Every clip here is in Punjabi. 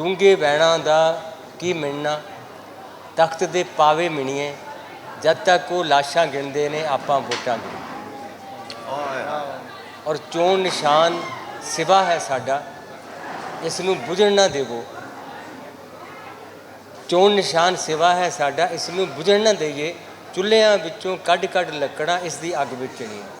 ਡੂੰਘੇ ਵਹਿਣਾ ਦਾ ਕੀ ਮਿਲਣਾ ਤਖਤ ਦੇ ਪਾਵੇ ਮਿਣੀਏ ਜਦ ਤੱਕ ਉਹ ਲਾਸ਼ਾਂ ਗਿਣਦੇ ਨੇ ਆਪਾਂ ਵੋਟਾਂ ਗਿਣ ਔਰ ਚੋਣ ਨਿਸ਼ਾਨ ਸਿਵਾ ਹੈ ਸਾਡਾ ਇਸ ਨੂੰ ਬੁਝਣ ਨਾ ਦੇਵੋ। ਚੋਣ ਨਿਸ਼ਾਨ ਸਿਵਾ ਹੈ ਸਾਡਾ ਇਸ ਨੂੰ ਬੁਝਣ ਨਾ ਦੇਈਏ। ਚੁੱਲ੍ਹਿਆਂ ਵਿੱਚੋਂ ਕੱਢ ਕੱਢ ਲੱਕੜਾਂ ਇਸ ਦੀ ਅੱਗ ਵਿੱਚ ਨਹੀਂ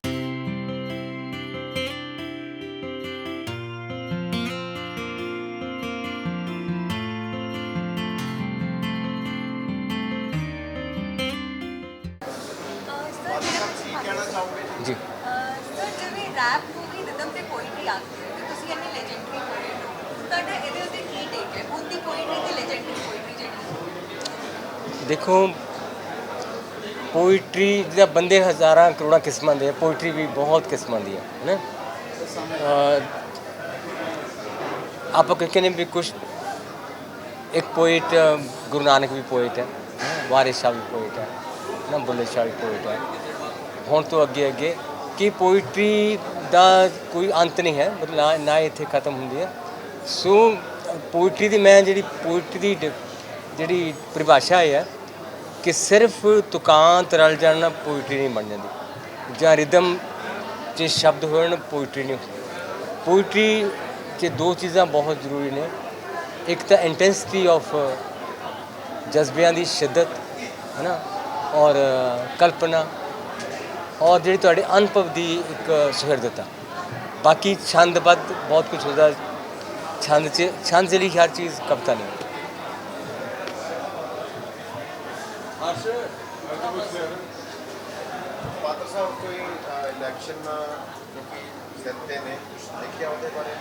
ਰੈਪ ਮੂਵੀ ਰਿਦਮ ਤੇ ਪੋਇਟਰੀ ਆਉਂਦੀ ਹੈ ਤੇ ਤੁਸੀਂ ਇੰਨੀ ਲੈਜੈਂਡਰੀ ਪੋਇਟ ਹੋ। ਤੁਹਾਡਾ ਇਹਦੇ ਉੱਤੇ ਕੀ ਟੇਕ ਹੈ? ਖੁਦ ਦੀ ਪੋਇਟਰੀ ਤੇ ਲੈਜੈਂਡਰੀ ਪੋਇਟਰੀ ਜਿਹੜੀ ਦੇਖੋ ਪੋਇਟਰੀ ਜਿਹਦਾ ਬੰਦੇ ਹਜ਼ਾਰਾਂ ਕਰੋੜਾਂ ਕਿਸਮਾਂ ਦੇ ਪੋਇਟਰੀ ਵੀ ਬਹੁਤ ਕਿਸਮਾਂ ਦੀ ਹੈ ਨਾ? ਆਪਾਂ ਕਹਿੰਦੇ ਵੀ ਕੁਝ ਇੱਕ ਪੋਇਟ ਗੁਰੂ ਨਾਨਕ ਵੀ ਪੋਇਟ ਹੈ ਵਾਰਿਸ ਸ਼ਾਹ ਵੀ ਪੋਇਟ ਹੈ, ਨਾ ਬੁੱਲੇ ਸ਼ਾਹ ਵੀ ਪੋਇਟ ਹੈ। ਹੁਣ ਤੋਂ ਅੱਗੇ ਅੱਗੇ ਕਿ ਪੋਇਟਰੀ ਦਾ ਕੋਈ ਅੰਤ ਨਹੀਂ ਹੈ, ਮਤਲਬ ਨਾ ਨਾ ਇੱਥੇ ਖਤਮ ਹੁੰਦੀ ਹੈ। ਸੋ, ਪੋਇਟਰੀ ਦੀ ਮੈਂ ਜਿਹੜੀ ਪੋਇਟਰੀ ਦੀ ਡ- ਜਿਹੜੀ ਪਰਿਭਾਸ਼ਾ ਹੈ ਕਿ ਸਿਰਫ ਤੁਕਾਂਤ ਰਲ ਜਾਣ ਨਾਲ ਪੋਇਟਰੀ ਨਹੀਂ ਬਣ ਜਾਂਦੀ। ਜਾਂ ਰਿਦਮ 'ਚ ਸ਼ਬਦ ਹੋਣ ਪੋਇਟਰੀ ਨਹੀਂ ਹੁੰਦੀ। ਪੋਇਟਰੀ 'ਚ ਦੋ ਚੀਜ਼ਾਂ ਬਹੁਤ ਜ਼ਰੂਰੀ ਨੇ। ਇੱਕ ਤਾਂ ਇੰਟੈਂਸਿਟੀ ਆਫ ਜਜ਼ਬਿਆਂ ਦੀ ਸ਼ਿੱਦਤ ਹੈ ਨਾ ਔਰ ਕਲਪਨਾ। ਔਰ ਜਿਹੜੀ ਤੁਹਾਡੇ ਅਨੁਭਵ ਦੀ ਇੱਕ ਸੁਹਿਰਦਤਾ ਬਾਕੀ ਛੰਦਬੱਧ ਬਹੁਤ ਕੁਝ ਹੁੰਦਾ ਛੰਦ 'ਚ ਛੰਦ ਜਿਹੜੀ ਹਰ ਚੀਜ਼ ਕਵਿਤਾ ਨਹੀਂ ਹੈ ਪਾਤਰ ਸਾਹਿਬ ਕੋਈ ਇਲੈਕਸ਼ਨ ਜੋ ਕਿ ਸਿਰ ਤੇ ਨੇ ਦੇਖਿਆ ਉਹਦੇ ਬਾਰੇ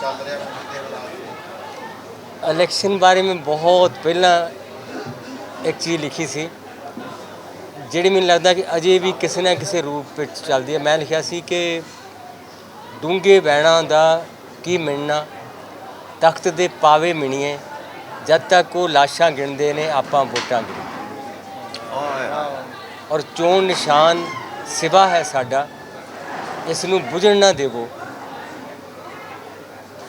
ਚੱਲ ਰਿਹਾ ਮੁੱਦੇ ਦੇ ਹਾਲਾਤ ਇਲੈਕਸ਼ਨ ਬਾਰੇ ਮੈਂ ਬਹੁਤ ਪਹਿਲਾਂ ਇੱਕ ਚੀਜ਼ ਲਿਖੀ ਸੀ ਜਿਹੜੀ ਮੈਨੂੰ ਲੱਗਦਾ ਕਿ ਅਜੇ ਵੀ ਕਿਸੇ ਨਾ ਕਿਸੇ ਰੂਪ ਵਿੱਚ ਚੱਲਦੀ ਹੈ। ਮੈਂ ਲਿਖਿਆ ਸੀ ਕਿ ਡੂੰਘੇ ਵਹਿਣਾ ਦਾ ਕੀ ਮਿਲਣਾ ਤਖਤ ਦੇ ਪਾਵੇ ਮਿਣੀਏ, ਜਦ ਤੱਕ ਉਹ ਲਾਸ਼ਾਂ ਗਿਣਦੇ ਨੇ, ਆਪਾਂ ਵੋਟਾਂ ਗਿਣ ਔਰ ਚੋਣ ਨਿਸ਼ਾਨ ਸਿਵਾ ਹੈ ਸਾਡਾ, ਇਸ ਨੂੰ ਬੁਝਣ ਨਾ ਦੇਵੋ।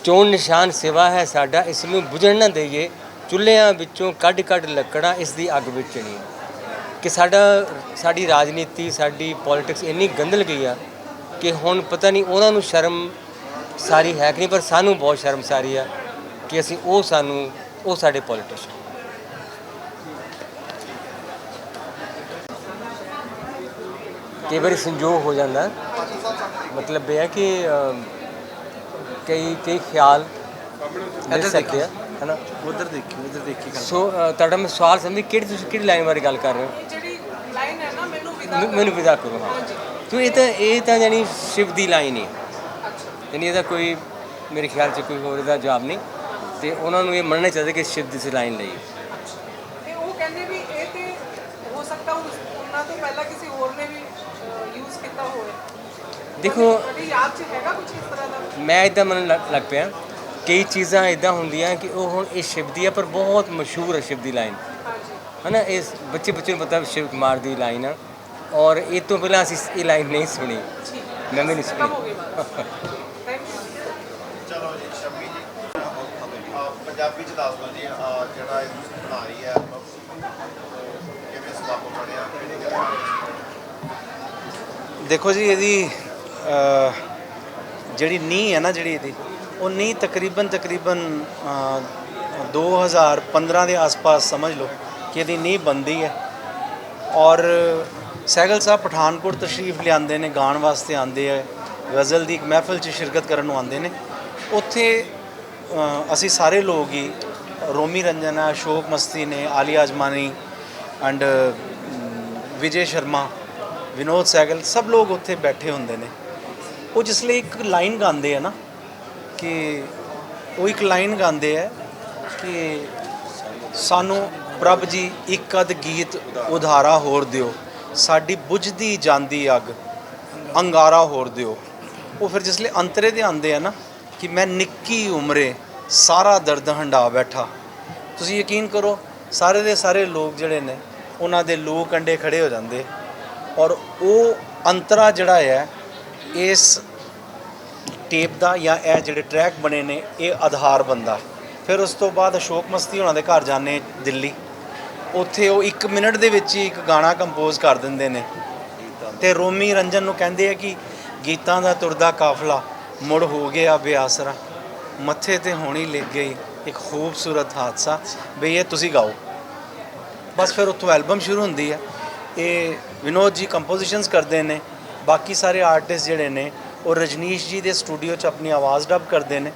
ਚੋਣ ਨਿਸ਼ਾਨ ਸਿਵਾ ਹੈ ਸਾਡਾ, ਇਸ ਨੂੰ ਬੁਝਣ ਨਾ ਦੇਈਏ। ਚੁੱਲ੍ਹਿਆਂ ਵਿੱਚੋਂ ਕੱਢ ਕੱਢ ਲੱਕੜਾਂ ਇਸ ਦੀ ਅੱਗ ਵਿੱਚ ਨਹੀਂ ਕਿ ਸਾਡਾ ਸਾਡੀ ਰਾਜਨੀਤੀ ਸਾਡੀ ਪੋਲਿਟਿਕਸ ਇੰਨੀ ਗੰਦਲ ਗਈ ਆ ਕਿ ਹੁਣ ਪਤਾ ਨਹੀਂ ਉਹਨਾਂ ਨੂੰ ਸ਼ਰਮ ਸਾਰੀ ਹੈ ਕਿ ਨਹੀਂ ਪਰ ਸਾਨੂੰ ਬਹੁਤ ਸ਼ਰਮ ਸਾਰੀ ਆ ਕਿ ਅਸੀਂ ਉਹ ਸਾਨੂੰ ਉਹ ਸਾਡੇ ਪੋਲਿਟਿਸ਼ੀਅਨ ਕਈ ਵਾਰੀ ਸੰਜੋਗ ਹੋ ਜਾਂਦਾ। ਮਤਲਬ ਇਹ ਹੈ ਕਿ ਅ, ਕਈ ਕਈ ਖਿਆਲ ਮਿਲ ਸਕਦੇ ਆ। ਹਨਾ? ਉਧਰ ਦੇਖੀ ਉਧਰ ਦੇਖੀ ਗੱਲ। ਸੋ ਅ, ਤੁਹਾਡਾ ਮੈਂ ਸਵਾਲ ਸਮਝੀ ਕਿਹੜੀ ਤੁਸੀਂ ਕਿਹੜੀ ਲਾਈਨ ਬਾਰੇ ਗੱਲ ਕਰ ਰਹੇ ਹੋ? ਜਿਹੜੀ ਲਾਈਨ ਹੈ ਨਾ ਮੈਨੂੰ ਵਿਦਾ ਮੈਨੂੰ- ਮੈਨੂੰ ਵਿਦਾ ਕਰੋ ਹਾਂ। ਤੋ ਇਹ ਤਾਂ ਇਹ ਤਾਂ ਜਾਨੀ ਸ਼ਿਵ ਦੀ ਲਾਈਨ ਹੈ ਯਾਨੀ ਇਹਦਾ ਕੋਈ ਮੇਰੇ ਖਿਆਲ 'ਚ ਕੋਈ ਹੋਰ ਇਹਦਾ ਜਵਾਬ ਨਹੀਂ। ਤੇ ਉਹਨਾਂ ਨੂੰ ਇਹ ਮੰਨਣਾ ਚਾਹੀਦਾ ਕਿ ਸ਼ਿਵ ਦੀ ਸੀ ਲਾਈਨ ਲਈ। ਤੇ ਉਹ ਕਹਿੰਦੇ ਵੀ ਇਹ ਤੇ ਹੋ ਸਕਦਾ ਉਸ- ਉਹਨਾਂ ਤੋਂ ਪਹਿਲਾਂ ਕਿਸੇ ਹੋਰ ਨੇ ਵੀ ਯੂਜ਼ ਕੀਤਾ ਹੋਵੇ। ਦੇਖੋ ਤੁਹਾਡੀ ਯਾਦ 'ਚ ਹੈਗਾ ਕੁਝ ਇਸ ਤਰ੍ਹਾਂ ਦਾ? ਮੈਂ ਇਦਾਂ ਮੈਨੂੰ ਲੱਗ ਲੱਗ ਪਿਆ। ਕਈ ਚੀਜ਼ਾਂ ਇਦਾਂ ਹੁੰਦੀਆਂ ਕਿ ਉਹ ਹੁਣ ਇਹ ਸ਼ਿਵ ਦੀ ਹੈ ਪਰ ਬਹੁਤ ਮਸ਼ਹੂਰ ਹੈ ਸ਼ਿਵ ਦੀ ਲਾਈਨ। ਹਾਂਜੀ ਹਨਾ ਇਸ ਬੱਚੇ ਬੱਚੇ ਨੂੰ ਪਤਾ ਸ਼ਿਵ ਕੁਮਾਰ ਦੀ ਲਾਈਨ ਆ। ਔਰ ਇਹ ਤੋਂ ਪਹਿਲਾਂ ਅਸੀਂ ਇਹ ਲਾਈਨ ਨਹੀਂ ਸੁਣੀ। ਮੈਂ ਵੀ ਨਹੀਂ ਸੁਣੀ। ਗਈ ਬਾਤ ਥੈਂਕ ਯੂ ਚਲੋ ਜੀ ਸ਼ਮੀ ਜੀ। ਅਹ ਪੰਜਾਬੀ ਚ ਦੱਸ ਦਿਓ ਜੀ ਅਹ ਜਿਹੜਾ ਇਹ ਤੁਸੀਂ ਬਣਾ ਰਹੀ ਹੈ ਕਿਵੇਂ ਸਬੱਬ ਬਣਿਆ ਕਿਹੜੀ ਗੱਲ ਦੇਖੋ ਜੀ ਇਹਦੀ ਜਿਹੜੀ ਨੀਂਹ ਹੈ ਨਾ ਜਿਹੜੀ ਇਹਦੀ ਉਹ ਨੀਂਹ ਤਕਰੀਬਨ ਤਕਰੀਬਨ ਅਹ, 2015 ਦੇ ਆਸ-ਪਾਸ ਸਮਝ ਲਓ ਕਿ ਇਹਦੀ ਨੀਂਹ ਬੰਦੀ ਹੈ। ਔਰ ਸਹਿਗਲ ਸਾਹਿਬ ਪਠਾਨਕੋਟ ਤਸ਼ਰੀਫ ਲਿਆਂਦੇ ਨੇ ਗਾਣ ਵਾਸਤੇ ਆਂਦੇ ਆ। ਗਜ਼ਲ ਦੀ ਇੱਕ ਮਹਿਫਲ 'ਚ ਸ਼ਿਰਕਤ ਕਰਨ ਨੂੰ ਆਂਦੇ ਨੇ। ਉੱਥੇ ਅਸੀਂ ਸਾਰੇ ਲੋਕ ਹੀ ਰੋਮੀ ਰੰਜਨ ਹੈ ਅਸ਼ੋਕ ਮਸਤੀ ਨੇ ਆਲੀ ਅਜਮਾਨੀ ਐਂਡ ਵਿਜੇ ਸ਼ਰਮਾ ਵਿਨੋਦ ਸਹਿਗਲ ਸਭ ਲੋਕ ਉੱਥੇ ਬੈਠੇ ਹੁੰਦੇ ਨੇ। ਉਹ ਜਿਸ ਲਈ ਇੱਕ ਲਾਈਨ ਗਾਉਂਦੇ ਆ ਨਾ ਕਿ ਉਹ ਇੱਕ ਲਾਈਨ ਗਾਉਂਦੇ ਆ ਕਿ ਸਾਨੂੰ ਪ੍ਰਭ ਜੀ ਇੱਕ ਅਦ ਗੀਤ ਉਧਾਰਾ ਹੋਰ ਦਿਓ, ਸਾਡੀ ਬੁਝਦੀ ਜਾਂਦੀ ਅੱਗ ਅੰਗਾਰਾ ਹੋਰ ਦਿਓ। ਉਹ ਫਿਰ ਜਿਸਲੇ ਅੰਤਰੇ ਦੇ ਆਉਂਦੇ ਆ ਨਾ ਕਿ ਮੈਂ ਨਿੱਕੀ ਉਮਰੇ ਸਾਰਾ ਦਰਦ ਹੰਡਾ ਬੈਠਾ। ਤੁਸੀਂ ਯਕੀਨ ਕਰੋ, ਸਾਰੇ ਦੇ ਸਾਰੇ ਲੋਕ ਜਿਹੜੇ ਨੇ, ਉਹਨਾਂ ਦੇ ਲੂ ਕੰਡੇ ਖੜੇ ਹੋ ਜਾਂਦੇ। ਔਰ ਉਹ ਅੰਤਰਾ ਜਿਹੜਾ ਹੈ ਇਸ ਟੇਪ ਦਾ ਜਾਂ ਇਹ ਜਿਹੜੇ ਟਰੈਕ ਬਣੇ ਨੇ, ਇਹ ਆਧਾਰ ਬੰਦਾ। ਫਿਰ ਉਸ ਤੋਂ ਬਾਅਦ ਅਸ਼ੋਕ ਮਸਤੀ ਉਹਨਾਂ ਦੇ ਘਰ ਜਾਂਦੇ ਦਿੱਲੀ। ਉੱਥੇ ਉਹ 1 ਮਿੰਟ ਦੇ ਵਿੱਚ ਹੀ ਇੱਕ ਗਾਣਾ ਕੰਪੋਜ਼ ਕਰ ਦਿੰਦੇ ਨੇ। ਤੇ ਰੋਮੀ ਰੰਜਨ ਨੂੰ ਕਹਿੰਦੇ ਆ ਕਿ ਗੀਤਾਂ ਦਾ ਤੁਰਦਾ ਕਾਫਲਾ ਮੁੜ ਹੋ ਗਿਆ ਬੇਆਸਰਾ। ਮੱਥੇ ਤੇ ਹੋਣੀ ਲਿਖ ਗਈ ਇੱਕ ਖੂਬਸੂਰਤ ਹਾਦਸਾ। ਬਈ ਇਹ ਤੁਸੀਂ ਗਾਓ। ਬਸ ਫਿਰ ਉੱਥੋਂ ਐਲਬਮ ਸ਼ੁਰੂ ਹੁੰਦੀ ਹੈ ਇਹ ਵਿਨੋਦ ਜੀ ਕੰਪੋਜੀਸ਼ਨਸ ਕਰਦੇ ਨੇ। ਬਾਕੀ ਸਾਰੇ ਆਰਟਿਸਟ ਜਿਹੜੇ ਨੇ ਉਹ ਰਜਨੀਸ਼ ਜੀ ਦੇ ਸਟੂਡੀਓ 'ਚ ਆਪਣੀ ਆਵਾਜ਼ ਡਬ ਕਰਦੇ ਨੇ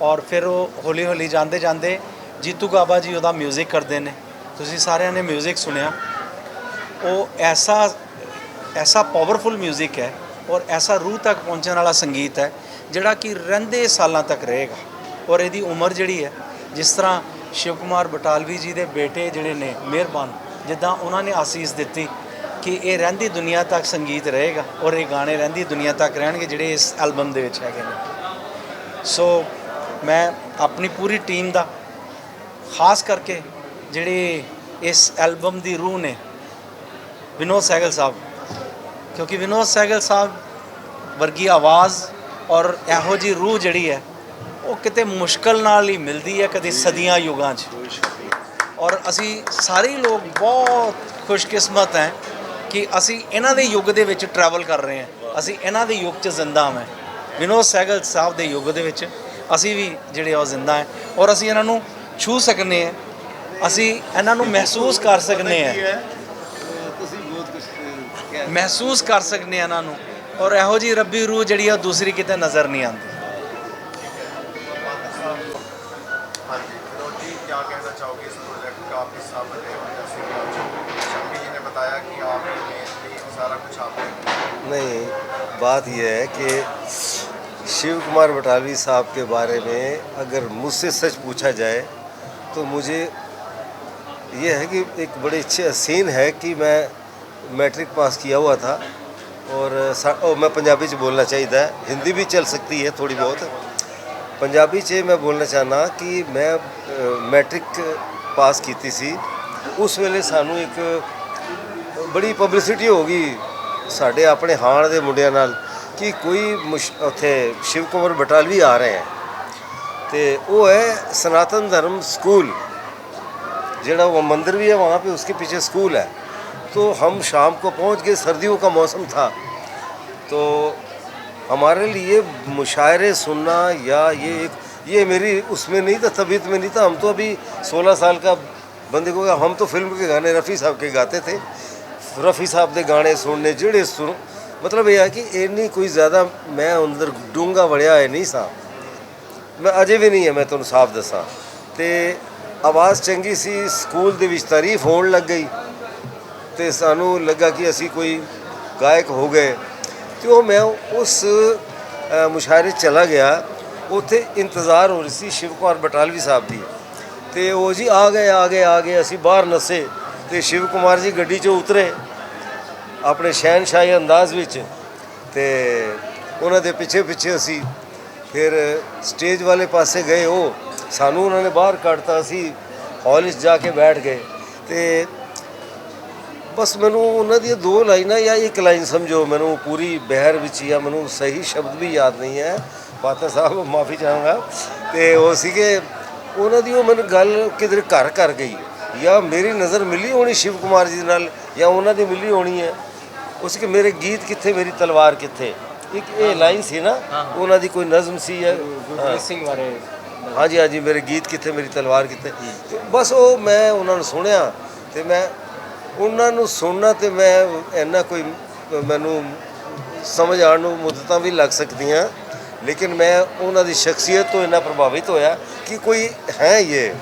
ਔਰ ਫਿਰ ਉਹ ਹੌਲੀ ਹੌਲੀ ਜਾਂਦੇ ਜਾਂਦੇ ਜੀਤੂ ਗਾਬਾ ਜੀ ਉਹਦਾ 뮤직 ਕਰਦੇ ਨੇ ਤੁਸੀਂ ਸਾਰਿਆਂ ਨੇ 뮤직 ਸੁਣਿਆ ਉਹ ਐਸਾ ਐਸਾ ਪਾਵਰਫੁਲ 뮤직 ਹੈ ਔਰ ਐਸਾ ਰੂਹ ਤੱਕ ਪਹੁੰਚਣ ਵਾਲਾ ਸੰਗੀਤ ਹੈ ਜਿਹੜਾ ਕਿ ਰਹਿੰਦੇ ਸਾਲਾਂ ਤੱਕ ਰਹੇਗਾ ਔਰ ਇਹਦੀ ਉਮਰ ਜਿਹੜੀ ਹੈ ਜਿਸ ਤਰ੍ਹਾਂ ਸ਼ਿਵ ਕੁਮਾਰ ਬਟਾਲਵੀ ਜੀ ਦੇ ਬੇਟੇ ਜਿਹੜੇ ਨੇ ਮਿਹਰਬਾਨ ਜਿੱਦਾਂ ਉਹਨਾਂ ਨੇ ਆਸੀਸ ਦਿੱਤੀ ਕਿ ਇਹ ਰਹਿੰਦੀ ਦੁਨੀਆ ਤੱਕ ਸੰਗੀਤ ਰਹੇਗਾ ਔਰ ਇਹ ਗਾਣੇ ਰਹਿੰਦੀ ਦੁਨੀਆ ਤੱਕ ਰਹਿਣਗੇ ਜਿਹੜੇ ਇਸ ਐਲਬਮ ਦੇ ਵਿੱਚ ਹੈਗੇ ਨੇ। ਸੋ ਮੈਂ ਆਪਣੀ ਪੂਰੀ ਟੀਮ ਦਾ, ਖਾਸ ਕਰਕੇ ਜਿਹੜੇ ਇਸ ਐਲਬਮ ਦੀ ਰੂਹ ਨੇ, ਵਿਨੋਦ ਸਹਿਗਲ ਸਾਹਿਬ, ਕਿਉਂਕਿ ਵਿਨੋਦ ਸਹਿਗਲ ਸਾਹਿਬ ਵਰਗੀ ਆਵਾਜ਼ ਔਰ ਇਹੋ ਜੀ ਰੂਹ ਜਿਹੜੀ ਹੈ, ਉਹ ਕਿਤੇ ਮੁਸ਼ਕਲ ਨਾਲ ਹੀ ਮਿਲਦੀ ਹੈ ਕਦੇ ਸਦੀਆਂ ਯੁਗਾਂ 'ਚ। ਔਰ ਅਸੀਂ ਸਾਰੇ ਲੋਕ ਬਹੁਤ ਖੁਸ਼ਕਿਸਮਤ ਹੈ ਕਿ ਅਸੀਂ ਇਹਨਾਂ ਦੇ ਯੁੱਗ ਦੇ ਵਿੱਚ ਟਰੈਵਲ ਕਰ ਰਹੇ ਹਾਂ। ਅਸੀਂ ਇਹਨਾਂ ਦੇ ਯੁੱਗ 'ਚ ਜ਼ਿੰਦਾ ਹਾਂ। ਵਿਨੋਦ ਸਹਿਗਲ ਸਾਹਿਬ ਦੇ ਯੁੱਗ ਦੇ ਵਿੱਚ ਅਸੀਂ ਵੀ ਜਿਹੜੇ ਉਹ ਜ਼ਿੰਦਾ ਹੈ ਔਰ ਅਸੀਂ ਇਹਨਾਂ ਨੂੰ ਛੂ ਸਕਨੇ ਹਾਂ। ਅਸੀਂ ਇਹਨਾਂ ਨੂੰ ਮਹਿਸੂਸ ਕਰ ਸਕਨੇ ਹਾਂ। ਤੁਸੀਂ ਬਹੁਤ ਕੁਝ ਮਹਿਸੂਸ ਕਰ ਸਕਨੇ ਆ ਇਹਨਾਂ ਨੂੰ ਔਰ ਇਹੋ ਜੀ ਰੱਬੀ ਰੂਹ ਜਿਹੜੀ ਆ ਉਹ ਦੂਸਰੀ ਕਿਤੇ ਨਜ਼ਰ ਨਹੀਂ ਆਉਂਦੀ। नहीं बात यह है कि शिव कुमार बटालवी साहब के बारे में अगर मुझसे सच पूछा जाए तो मुझे यह है कि एक बड़े अच्छे सीन है कि मैं मैट्रिक पास किया हुआ था और ओ, मैं पंजाबी से बोलना चाहिए हिंदी भी चल सकती है थोड़ी बहुत। पंजाबी से मैं बोलना चाहना कि मैं मैट्रिक पास की सी। उस वेले सू एक बड़ी पब्लिसिटी होगी ਸਾਡੇ ਆਪਣੇ ਹਾਣ ਦੇ ਮੁੰਡਿਆਂ ਨਾਲ ਕਿ ਕੋਈ ਮੁਸ਼- ਉੱਥੇ ਸ਼ਿਵ ਕੁਮਾਰ ਬਟਾਲਵੀ ਆ ਰਹੇ ਹੈ ਤੇ ਉਹ ਹੈ ਸਨਾਤਨ ਧਰਮ ਸਕੂਲ ਜਿਹੜਾ वो मंदिर भी है वहाँ पे उसके पीछे स्कूल है तो हम शाम को पहुँच गए सर्दियों का मौसम था तो हमारे लिए मुशायरे सुनना या ये एक ये मेरी उसमें नहीं था तबीयत में नहीं था हम तो अभी 16 साल का बंदे को हम तो फिल्म के गाने रफ़ी साहब के गाते थे ਰਫੀ ਸਾਹਿਬ ਦੇ ਗਾਣੇ ਸੁਣਨੇ, ਜਿਹੜੇ ਸੁਣ, ਮਤਲਬ ਇਹ ਆ ਕਿ ਇੰਨੀ ਕੋਈ ਜ਼ਿਆਦਾ ਮੈਂ ਅੰਦਰ ਡੂੰਗਾ ਵੜਿਆ ਹੋਇਆ ਨਹੀਂ ਸਾਂ। ਮੈਂ ਅਜੇ ਵੀ ਨਹੀਂ ਹੈ, ਮੈਂ ਤੁਹਾਨੂੰ ਸਾਫ਼ ਦੱਸਾਂ। ਤੇ ਆਵਾਜ਼ ਚੰਗੀ ਸੀ, ਸਕੂਲ ਦੇ ਵਿੱਚ ਤਾਰੀਫ ਹੋਣ ਲੱਗ ਗਈ। ਤੇ ਸਾਨੂੰ ਲੱਗਾ ਕਿ ਅਸੀਂ ਕੋਈ ਗਾਇਕ ਹੋ ਗਏ। ਤੇ ਉਹ ਮੈਂ ਉਸ ਮੁਸ਼ਾਇਰੇ ਚਲਾ ਗਿਆ। ਉੱਥੇ ਇੰਤਜ਼ਾਰ ਹੋ ਰਹੀ ਸੀ ਸ਼ਿਵ ਕੁਮਾਰ ਬਟਾਲਵੀ ਸਾਹਿਬ ਦੀ। ਤੇ ਉਹ ਜੀ ਆ ਗਏ ਆ ਗਏ ਆ ਗਏ, ਅਸੀਂ ਬਾਹਰ ਨਸੇ। ਤੇ ਸ਼ਿਵ ਕੁਮਾਰ ਜੀ ਗੱਡੀ 'ਚੋਂ ਉਤਰੇ ਆਪਣੇ ਸ਼ਹਿਨਸ਼ਾਹੀ ਅੰਦਾਜ਼ ਵਿੱਚ ਤੇ ਉਹਨਾਂ ਦੇ ਪਿੱਛੇ ਪਿੱਛੇ ਅਸੀਂ ਫਿਰ ਸਟੇਜ ਵਾਲੇ ਪਾਸੇ ਗਏ, ਉਹ ਸਾਨੂੰ ਉਹਨਾਂ ਨੇ ਬਾਹਰ ਕੱਢਤਾ, ਅਸੀਂ ਹਾਲ ਵਿੱਚ ਜਾ ਕੇ ਬੈਠ ਗਏ ਤੇ ਬਸ ਮੈਨੂੰ ਉਹਨਾਂ ਦੀਆਂ ਦੋ ਲਾਈਨਾਂ ਜਾਂ ਇੱਕ ਲਾਈਨ ਸਮਝੋ, ਮੈਨੂੰ ਪੂਰੀ ਬਹਿਰ ਵਿੱਚ ਜਾਂ ਮੈਨੂੰ ਸਹੀ ਸ਼ਬਦ ਵੀ ਯਾਦ ਨਹੀਂ ਹੈ ਫਾਤਰ ਸਾਹਿਬ ਮਾਫੀ ਚਾਹਾਂਗਾ ਤੇ ਉਹ ਸੀਗੇ, ਉਹਨਾਂ ਦੀ ਉਹ ਮੈਨੂੰ ਗੱਲ ਕਿਧਰ ਘਰ ਕਰ ਗਈ। ਜਾਂ ਮੇਰੀ ਨਜ਼ਰ ਮਿਲੀ ਹੋਣੀ ਸ਼ਿਵ ਕੁਮਾਰ ਜੀ ਨਾਲ ਜਾਂ ਉਹਨਾਂ ਦੀ ਮਿਲੀ ਹੋਣੀ ਹੈ ਉਸ ਕੇ ਮੇਰੇ ਗੀਤ ਕਿੱਥੇ ਮੇਰੀ ਤਲਵਾਰ ਕਿੱਥੇ? ਇੱਕ ਇਹ ਲਾਈਨ ਸੀ ਨਾ ਉਹਨਾਂ ਦੀ ਕੋਈ ਨਜ਼ਮ ਸੀ ਹੈ। ਗੁਰਪ੍ਰੀਤ ਸਿੰਘ ਬਾਰੇ। ਹਾਂਜੀ ਹਾਂਜੀ ਮੇਰੇ ਗੀਤ ਕਿੱਥੇ ਮੇਰੀ ਤਲਵਾਰ ਕਿੱਥੇ? ਬਸ ਉਹ ਮੈਂ ਉਹਨਾਂ ਨੂੰ ਸੁਣਿਆ ਤੇ ਮੈਂ ਉਹਨਾਂ ਨੂੰ ਸੁਣਨਾ ਤੇ ਮੈਂ ਇੰਨਾ ਕੋਈ ਮੈਨੂੰ ਸਮਝ ਆਉਣ ਨੂੰ ਮੁੱਦਤਾਂ ਵੀ ਲੱਗ ਸਕਦੀਆਂ ਲੇਕਿਨ ਮੈਂ ਉਹਨਾਂ ਦੀ ਸ਼ਖਸੀਅਤ ਤੋਂ ਇੰਨਾ ਪ੍ਰਭਾਵਿਤ ਹੋਇਆ ਕਿ ਕੋਈ ਹੈ ਇਹ।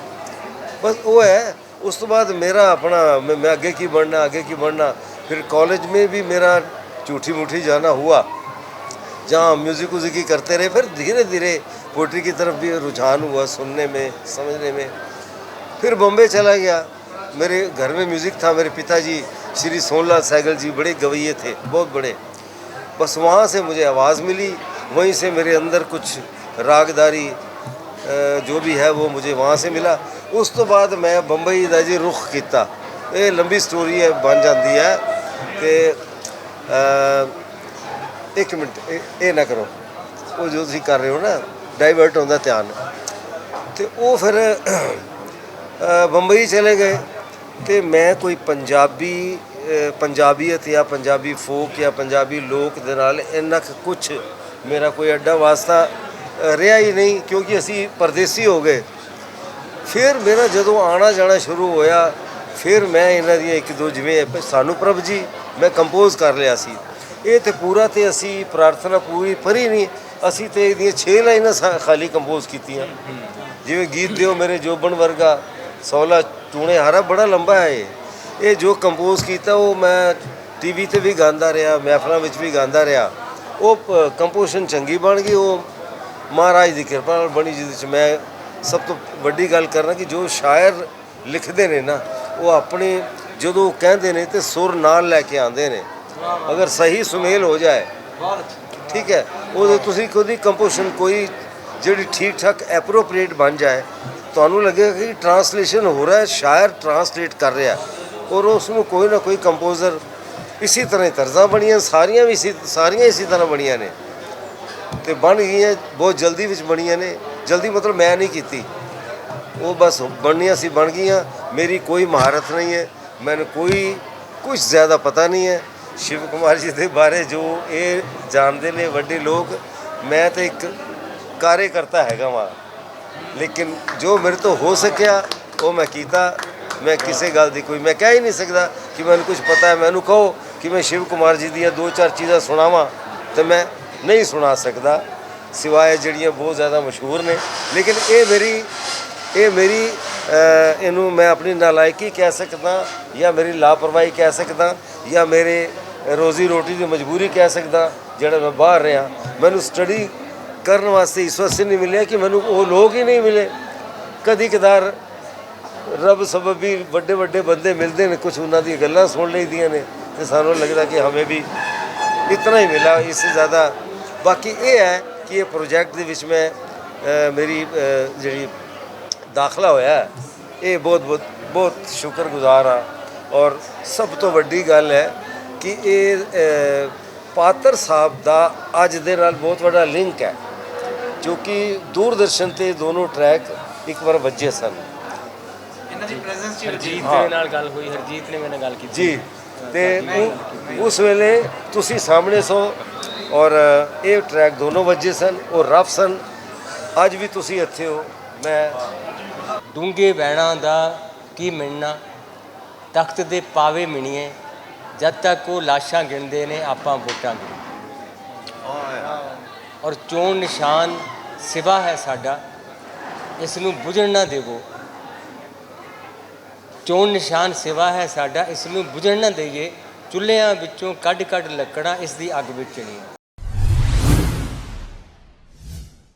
ਬਸ ਉਹ ਹੈ उस तो बाद मेरा अपना मैं, मैं आगे की बढ़ना आगे की बढ़ना। फिर कॉलेज में भी मेरा झूठी मूठी जाना हुआ जहाँ म्यूज़िक व्यूज़िक ही करते रहे। फिर धीरे धीरे पोइट्री की तरफ़ भी रुझान हुआ सुनने में समझने में। फिर बॉम्बे चला गया। मेरे घर में म्यूज़िक था मेरे पिताजी श्री सोनलाल सहगल जी बड़े गवैये थे बहुत बड़े। बस वहाँ से मुझे आवाज़ मिली वहीं से मेरे अंदर कुछ रागदारी जो भी है वो मुझे वहाँ से मिला। ਉਸ ਤੋਂ ਬਾਅਦ ਮੈਂ ਬੰਬਈ ਦਾ ਜੀ ਰੁਖ ਕੀਤਾ। ਇਹ ਲੰਬੀ ਸਟੋਰੀ ਹੈ, ਬਣ ਜਾਂਦੀ ਹੈ ਤੇ ਇੱਕ ਮਿੰਟ, ਇਹ- ਇਹ ਨਾ ਕਰੋ। ਉਹ ਜੋ ਤੁਸੀਂ ਕਰ ਰਹੇ ਹੋ ਨਾ ਡਾਈਵਰਟ ਹੁੰਦਾ ਧਿਆਨ। ਤੇ ਉਹ ਫਿਰ ਬੰਬਈ ਚਲੇ ਗਏ ਤੇ ਮੈਂ ਕੋਈ ਪੰਜਾਬੀ ਪੰਜਾਬੀਅਤ ਜਾਂ ਪੰਜਾਬੀ ਫੋਕ ਜਾਂ ਪੰਜਾਬੀ ਲੋਕ ਦੇ ਨਾਲ ਇੰਨਾ ਕੁਝ ਮੇਰਾ ਕੋਈ ਅੱਡਾ ਵਾਸਤਾ ਰਿਹਾ ਹੀ ਨਹੀਂ ਕਿਉਂਕਿ ਅਸੀਂ ਪਰਦੇਸੀ ਹੋ ਗਏ। ਫਿਰ ਮੇਰਾ ਜਦੋਂ ਆਣਾ ਜਾਣਾ ਸ਼ੁਰੂ ਹੋਇਆ, ਫਿਰ ਮੈਂ ਇਹਨਾਂ ਦੀਆਂ ਇੱਕ ਦੋ ਜਿਵੇਂ ਸਾਨੂੰ ਪ੍ਰਭ ਜੀ, ਮੈਂ ਕੰਪੋਜ਼ ਕਰ ਲਿਆ ਸੀ। ਇਹ ਤੇ ਪੂਰਾ ਤੇ ਅਸੀਂ ਪ੍ਰਾਰਥਨਾ ਪੂਰੀ ਪੜ੍ਹੀ ਨਹੀਂ, ਅਸੀਂ ਤੇ ਇਹਦੀਆਂ 6 ਲਾਈਨਾਂ ਖਾਲੀ ਕੰਪੋਜ਼ ਕੀਤੀਆਂ। ਜਿਵੇਂ ਗੀਤ ਦਿਓ ਮੇਰੇ ਜੋਬਨ ਵਰਗਾ, ਸੌਲਾ ਟੂਣੇ ਹਾਰਾ ਬੜਾ ਲੰਬਾ ਹੈ ਇਹ। ਇਹ ਜੋ ਕੰਪੋਜ਼ ਕੀਤਾ ਉਹ ਮੈਂ ਟੀਵੀ ਤੇ ਵੀ ਗਾਉਂਦਾ ਰਿਹਾ, ਮਹਿਫਲਾਂ ਵਿੱਚ ਵੀ ਗਾਉਂਦਾ ਰਿਹਾ। ਉਹ ਕੰਪੋਜੀਸ਼ਨ ਚੰਗੀ ਬਣ ਗਈ, ਉਹ ਮਹਾਰਾਜ ਦੀ ਕਿਰਪਾ ਨਾਲ ਬਣੀ, ਜਿਹਦੇ ਚ ਮੈਂ ਸਭ ਤੋਂ ਵੱਡੀ ਗੱਲ ਕਰਨਾ ਕਿ ਜੋ ਸ਼ਾਇਰ ਲਿਖਦੇ ਨੇ ਨਾ, ਉਹ ਆਪਣੇ ਜਦੋਂ ਕਹਿੰਦੇ ਨੇ ਤੇ ਸੁਰ ਨਾਲ ਲੈ ਕੇ ਆਉਂਦੇ ਨੇ। ਅਗਰ ਸਹੀ ਸੁਮੇਲ ਹੋ ਜਾਏ, ਠੀਕ ਹੈ ਉਹ ਤੁਸੀਂ ਕੋਈ ਕੰਪੋਜੀਸ਼ਨ ਕੋਈ ਜਿਹੜੀ ਠੀਕ ਠਾਕ ਐਪਰੋਪ੍ਰੀਏਟ ਬਣ ਜਾਏ, ਤੁਹਾਨੂੰ ਲੱਗੇਗਾ ਕਿ ਟਰਾਂਸਲੇਸ਼ਨ ਹੋ ਰਿਹਾ ਹੈ, ਸ਼ਾਇਰ ਟਰਾਂਸਲੇਟ ਕਰ ਰਿਹਾ ਔਰ ਉਸ ਨੂੰ ਕੋਈ ਨਾ ਕੋਈ ਕੰਪੋਜ਼ਰ ਇਸੇ ਤਰ੍ਹਾਂ ਹੀ ਤਰਜ਼ਾਂ ਬਣੀਆਂ, ਸਾਰੀਆਂ ਵੀ ਇਸੀ, ਸਾਰੀਆਂ ਇਸੇ ਤਰ੍ਹਾਂ ਬਣੀਆਂ ਨੇ। ਤੇ ਬਣ ਗਈਆਂ, ਬਹੁਤ ਜਲਦੀ ਵਿੱਚ ਬਣੀਆਂ ਨੇ। ਜਲਦੀ ਮਤਲਬ ਮੈਂ ਨਹੀਂ ਕੀਤੀ। ਉਹ ਬਸ ਬਣਨੀਆਂ ਸੀ, ਬਣ ਗਈਆਂ। ਮੇਰੀ ਕੋਈ ਮਹਾਰਤ ਨਹੀਂ ਹੈ। ਮੈਨੂੰ ਕੋਈ ਕੁਝ ਜ਼ਿਆਦਾ ਪਤਾ ਨਹੀਂ ਹੈ। ਸ਼ਿਵ ਕੁਮਾਰ ਜੀ ਦੇ ਬਾਰੇ ਜੋ ਇਹ ਜਾਣਦੇ ਨੇ ਵੱਡੇ ਲੋਕ, ਮੈਂ ਤਾਂ ਇੱਕ ਕਾਰਜਕਰਤਾ ਹੈਗਾ ਵਾਂ। ਲੇਕਿਨ ਜੋ ਮੇਰੇ ਤੋਂ ਹੋ ਸਕਿਆ, ਉਹ ਮੈਂ ਕੀਤਾ। ਮੈਂ ਕਿਸੇ ਗੱਲ ਦੀ ਕੋਈ, ਮੈਂ ਕਹਿ ਹੀ ਨਹੀਂ ਸਕਦਾ ਕਿ ਮੈਨੂੰ ਕੁਝ ਪਤਾ ਹੈ। ਮੈਨੂੰ ਕਹੋ ਕਿ ਮੈਂ ਸ਼ਿਵ ਕੁਮਾਰ ਜੀ ਦੀਆਂ ਦੋ ਚਾਰ ਚੀਜ਼ਾਂ ਸੁਣਾਵਾਂ, ਤੇ ਮੈਂ ਨਹੀਂ ਸੁਣਾ ਸਕਦਾ। ਸਿਵਾਏ ਜਿਹੜੀਆਂ ਬਹੁਤ ਜ਼ਿਆਦਾ ਮਸ਼ਹੂਰ ਨੇ। ਲੇਕਿਨ ਇਹ ਮੇਰੀ ਇਹ ਮੇਰੀ ਇਹਨੂੰ ਮੈਂ ਆਪਣੀ ਨਾਲਾਇਕੀ ਕਹਿ ਸਕਦਾ ਜਾਂ ਮੇਰੀ ਲਾਪਰਵਾਹੀ ਕਹਿ ਸਕਦਾ ਜਾਂ ਮੇਰੇ ਰੋਜ਼ੀ ਰੋਟੀ ਦੀ ਮਜਬੂਰੀ ਕਹਿ ਸਕਦਾ ਜਿਹੜਾ ਮੈਂ ਬਾਹਰ ਰਿਹਾ। ਮੈਨੂੰ ਸਟੱਡੀ ਕਰਨ ਵਾਸਤੇ ਇਸ ਵਾਸਤੇ ਨਹੀਂ ਮਿਲਿਆ ਕਿ ਮੈਨੂੰ ਉਹ ਲੋਕ ਹੀ ਨਹੀਂ ਮਿਲੇ। ਕਦੀ ਕਦਾਰ ਰੱਬ ਸਬਬ ਵੀ ਵੱਡੇ ਵੱਡੇ ਬੰਦੇ ਮਿਲਦੇ ਨੇ ਕੁਝ ਉਹਨਾਂ ਦੀਆਂ ਗੱਲਾਂ ਸੁਣ ਲਈਦੀਆਂ ਨੇ ਤੇ ਸਾਨੂੰ ਲੱਗਦਾ ਕਿ ਹਮੇ ਵੀ ਇਤਨਾ ਹੀ ਮਿਲਾ, ਇਸ ਜ਼ਿਆਦਾ। ਬਾਕੀ ਇਹ ਹੈ ਕਿ ਇਹ ਪ੍ਰੋਜੈਕਟ ਦੇ ਵਿੱਚ ਮੈਂ ਮੇਰੀ ਜਿਹੜੀ ਦਾਖਲਾ ਹੋਇਆ ਹੈ, ਇਹ ਬਹੁਤ ਬਹੁਤ ਬਹੁਤ ਸ਼ੁਕਰਗੁਜ਼ਾਰ ਹਾਂ। ਔਰ ਸਭ ਤੋਂ ਵੱਡੀ ਗੱਲ ਹੈ ਕਿ ਇਹ ਪਾਤਰ ਸਾਹਿਬ ਦਾ ਅੱਜ ਦੇ ਨਾਲ ਬਹੁਤ ਵੱਡਾ ਲਿੰਕ ਹੈ ਕਿਉਂਕਿ ਦੂਰਦਰਸ਼ਨ ਤੇ ਦੋਨੋਂ ਟਰੈਕ ਇੱਕ ਵਾਰ ਵੱਜੇ ਸਨ। ਇਹਨਾਂ ਦੀ ਪ੍ਰੈਜ਼ੈਂਸ ਚ ਹਰਜੀਤ ਦੇ ਨਾਲ ਗੱਲ ਹੋਈ ਹਰਜੀਤ ਨੇ ਮੇਰੇ ਨਾਲ ਗੱਲ ਕੀਤੀ। ਜੀ ਤੇ ਉਸ ਵੇਲੇ ਤੁਸੀਂ ਸਾਹਮਣੇ ਸੋ ਔਰ ਇਹ ਟਰੈਕ ਦੋਨੋਂ ਵੱਜੇ ਸਨ, ਉਹ ਰਫ ਸਨ। ਅੱਜ ਵੀ ਤੁਸੀਂ ਇੱਥੇ ਹੋ। ਮੈਂ ਡੂੰਘੇ ਵਹਿਣਾਂ ਦਾ ਕੀ ਮਿਣਨਾ? ਤਖਤ ਦੇ ਪਾਵੇ ਮਿਣੀਏ, ਜਦ ਤੱਕ ਉਹ ਲਾਸ਼ਾਂ ਗਿਣਦੇ ਨੇ, ਆਪਾਂ ਵੋਟਾਂ ਗਿਣ ਔਰ ਚੋਣ ਨਿਸ਼ਾਨ ਸਿਵਾ ਹੈ ਸਾਡਾ, ਇਸ ਨੂੰ ਬੁਝਣ ਨਾ ਦੇਵੋ। ਚੋਣ ਨਿਸ਼ਾਨ ਸਿਵਾ ਹੈ ਸਾਡਾ, ਇਸ ਨੂੰ ਬੁਝਣ ਨਾ ਦੇਈਏ। ਚੁੱਲ੍ਹਿਆਂ ਵਿੱਚੋਂ ਕੱਢ ਕੱਢ ਲੱਕੜਾਂ ਇਸ ਦੀ ਅੱਗ ਵਿੱਚ ਚਣੀਆਂ